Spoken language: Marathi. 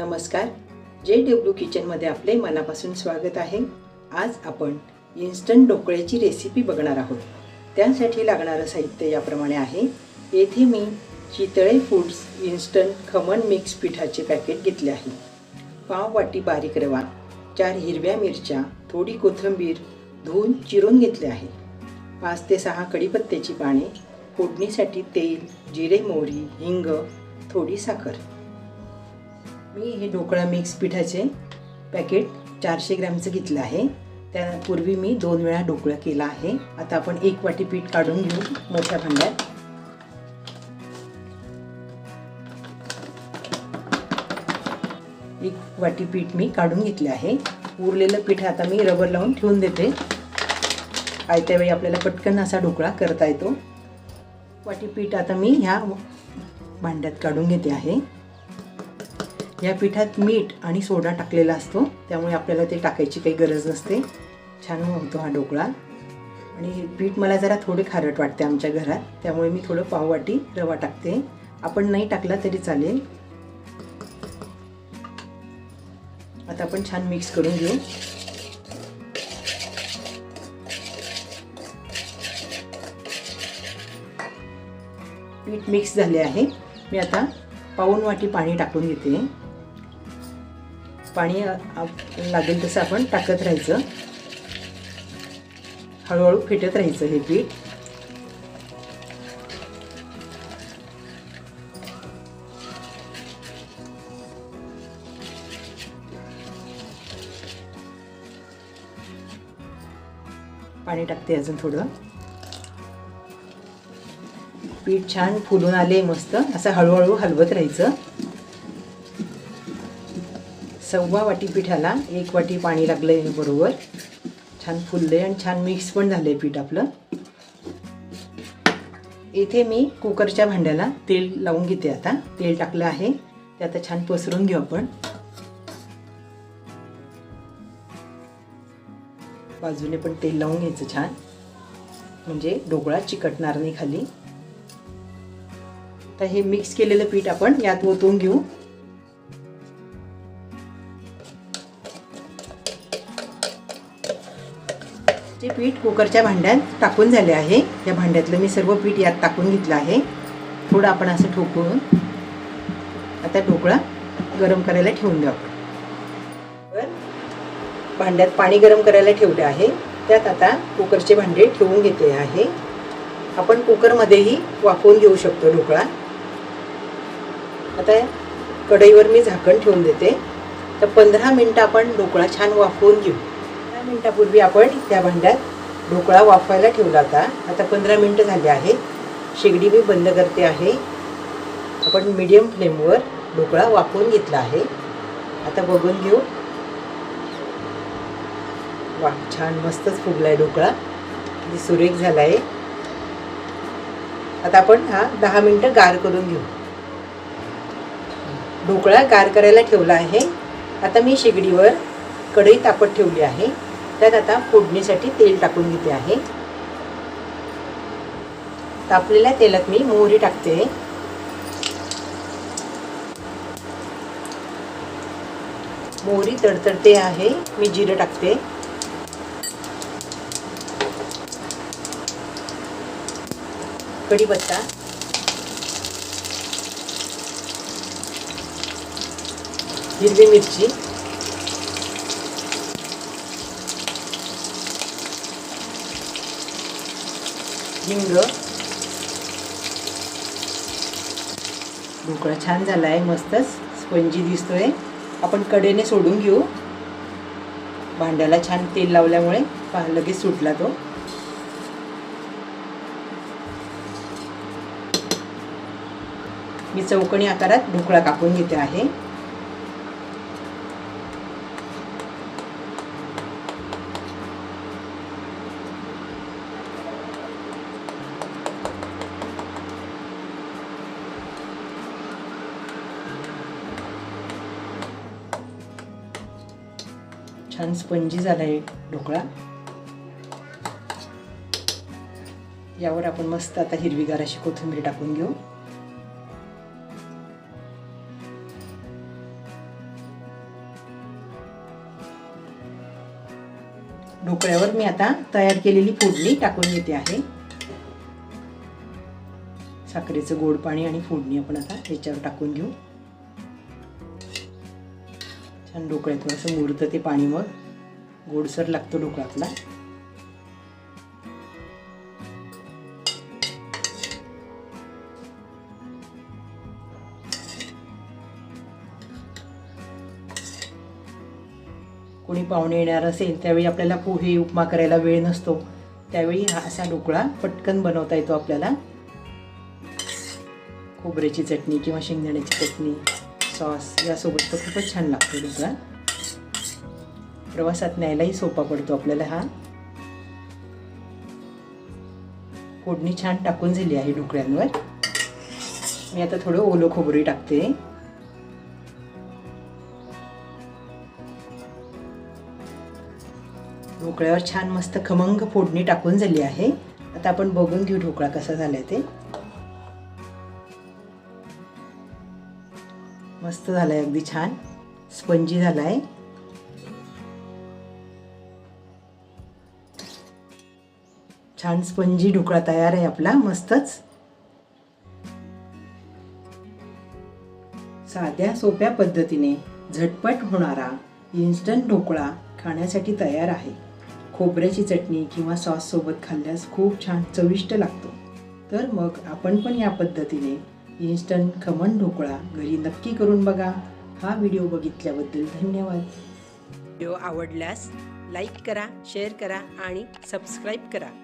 नमस्कार. जे डब्ल्यू किचनमध्ये आपले मनापासून स्वागत आहे. आज आपण इन्स्टंट ढोकळ्याची रेसिपी बघणार आहोत. त्यासाठी लागणारं साहित्य याप्रमाणे आहे. येथे मी Chitale foods instant khaman mix पिठाचे पॅकेट घेतले आहे. पाव वाटी बारीक रवा चार हिरव्या मिरच्या थोडी कोथिंबीर धुवून चिरून घेतले आहे. पाच ते सहा कढीपत्त्याची पाने फोडणीसाठी तेल जिरे मोहरी हिंग थोडी साखर. मी हे ढोकळा मिक्स पिठाचे पॅकेट चारशे ग्रॅमचं घेतलं आहे. त्यापूर्वी मी दोन वेळा ढोकळा केला आहे. आता आपण एक वाटी पीठ काढून घेऊ मोठ्या भांड्यात. एक वाटी पीठ मी काढून घेतले आहे. उरलेलं पीठ आता मी रबर लावून ठेवून देते. आयत्या वेळी आपल्याला पटकन असा ढोकळा करता येतो. वाटी पीठ आता मी ह्या भांड्यात काढून घेते आहे. या पिठात मीठ आणि सोडा टाकलेला असतो. त्यामुळे आपल्याला ते टाकायची काही गरज नसते. छान होतो हा ढोकळा. आणि पीठ मला जरा थोडे खारट वाटते आमच्या घरात. त्यामुळे मी थोडं पाववाटी रवा टाकते. आपण नाही टाकला तरी चालेल. आता आपण छान मिक्स करून घेऊ. पीठ मिक्स झाले आहे. मी आता पाऊन वाटी पाणी टाकून घेते. पाणी लागेल तसं आपण टाकत राहायचं. हळूहळू फेटत राहायचं हे पीठ. पाणी टाकते अजून थोडं. पीठ छान फुलून आले मस्त. असं हळूहळू हलवत राहायचं. सव्वा वाटी पिठाला एक वाटी पाणी लागलं आहे बरोबर. छान फुललं आहे आणि छान मिक्स पण झालं आहे पीठ आपलं. इथे मी कुकरच्या भांड्याला तेल लावून घेते आता. तेल टाकलं आहे. ते आता छान पसरून घेऊ आपण. बाजूने पण तेल लावून घ्यायचं छान. म्हणजे ढोकळा चिकटणार नाही खाली. तर हे मिक्स केलेलं पीठ आपण यात ओतून घेऊ. ते पीठ कुकरच्या भांड्यात टाकून झाले आहे. या भांड्यातलं मी सर्व पीठ यात टाकून घेतलं आहे. थोडं आपण असं ठोकून आता ढोकळा गरम करायला ठेवून द्या आपण. भांड्यात पाणी गरम करायला ठेवले आहे. त्यात आता कुकरचे भांडे ठेवून घेतले आहे. आपण कुकरमध्येही वाफवून घेऊ शकतो ढोकळा. आता कढईवर मी झाकण ठेवून देते. तर पंधरा मिनटं आपण ढोकळा छान वाफवून घेऊ. मिनटापूर्वी आपण त्या भांड्यात ढोकळा वाफवायला ठेवला होता. आता पंधरा मिनटं झाले आहे शेगडी मी बंद करते आहे. आपण मीडियम फ्लेमवर ढोकळा वाफवून घेतला आहे. आता बघून घेऊ. वा छान मस्तच फुगला आहे ढोकळा. किती सुरेख झाला आहे आता आपण हा दहा मिनटं गार करून घेऊ. ढोकळा गार करायला ठेवला आहे. आता मी शेगडीवर कढई तापत ठेवली आहे. त्यात आता फोडणीसाठी तेल टाकून घेते आहे. तापलेल्या तेलात मी मोहरी टाकते. मोहरी तडतडते आहे. मी जिरं टाकते. कढीपत्ता हिरवी मिरची. हिंग. ढोकळा छान झाला आहे मस्तच स्पंजी दिसतोय. आपण कडेने सोडून घेऊ. भांड्याला छान तेल लावल्यामुळे लगेच सुटला तो. मी चौकणी आकारात ढोकळा कापून घेते आहे. छान स्पंजी झाला आहे ढोकळा. यावर आपण मस्त आता हिरवीगार अशी कोथिंबीर टाकून घेऊ. ढोकळ्यावर मी आता तयार केलेली फोडणी टाकून घेते आहे. साखरेचं गोड पाणी आणि फोडणी आपण आता याच्यावर टाकून घेऊ. छान ढोकळ्यात थोडंसं मुरतं ते पाणी मग. गोडसर लागतो ढोकळा आपला. कोणी पाहुणे येणार असेल त्यावेळी आपल्याला पोहे उपमा करायला वेळ नसतो. त्यावेळी हा असा ढोकळा पटकन बनवता येतो आपल्याला. खोबऱ्याची चटणी किंवा शेंगदाण्याची चटणी. सॉस यासोबत तर खूपच छान लागतो ढोकळा प्रवासात न्यायलाही सोपा पडतो आपल्याला हा. फोडणी छान टाकून झाली आहे ढोकळ्यांवर. मी आता थोडं ओलं खोबरी टाकते. ढोकळ्यावर छान मस्त खमंग फोडणी टाकून झाली आहे. आता आपण बघून घेऊ ढोकळा कसा झालाय ते. मस्त झालाय अगदी छान. स्पंजी झालाय. छान स्पंजी ढोकळा तयार आहे आपला मस्तच. साध्या सोप्या पद्धतीने झटपट होणारा इन्स्टंट ढोकळा खाण्यासाठी तयार आहे. खोबऱ्याची चटणी किंवा सॉस सोबत खाल्ल्यास खूप छान चविष्ट लागतो. तर मग आपण पण या पद्धतीने इन्स्टंट खमण ढोकळा घरी नक्की करून बघा. हा व्हिडिओ बघितल्याबद्दल धन्यवाद. व्हिडिओ आवडल्यास लाईक करा शेअर करा आणि सबस्क्राईब करा.